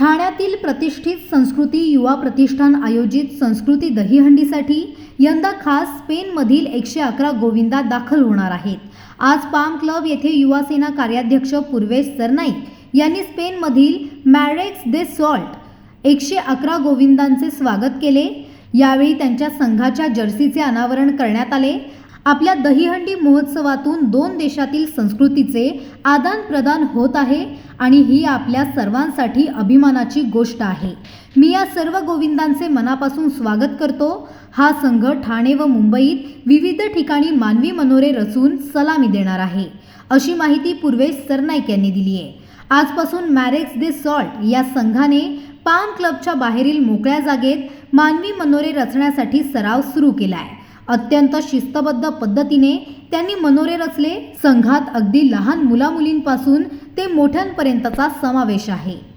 ठाण्यातील प्रतिष्ठित संस्कृती युवा प्रतिष्ठान आयोजित संस्कृती दहीहंडीसाठी यंदा खास स्पेनमधील एकशे अकरा गोविंदा दाखल होणार आहेत. आज पाम क्लब येथे युवासेना कार्याध्यक्ष पूर्वेश सरनाईक यांनी स्पेनमधील मॅरेक्स दे सॉल्ट एकशे अकरा गोविंदांचे स्वागत केले. यावेळी त्यांच्या संघाच्या जर्सीचे अनावरण करण्यात आले. आपल्या दहीहंडी महोत्सवातून दोन देशातील संस्कृतीचे आदान प्रदान होत आहे आणि ही आपल्या सर्वांसाठी अभिमानाची गोष्ट आहे. मी या सर्व गोविंदांचे मनापासून स्वागत करतो. हा संघ ठाणे व मुंबईत विविध ठिकाणी मानवी मनोरे रचून सलामी देणार आहे अशी माहिती पूर्वेश सरनाईक यांनी दिली आहे. आजपासून मॅरेक्स दे सॉल्ट या संघाने पाम क्लबच्या बाहेरील मोकळ्या जागेत मानवी मनोरे रचण्यासाठी सराव सुरू केला आहे अत्यंत शिस्तबद्ध पद्धतीने त्यांनी मनोरे रचले. संघात अगदी लहान मुलामुलींपासून ते मोठ्यांपर्यंतचा समावेश आहे.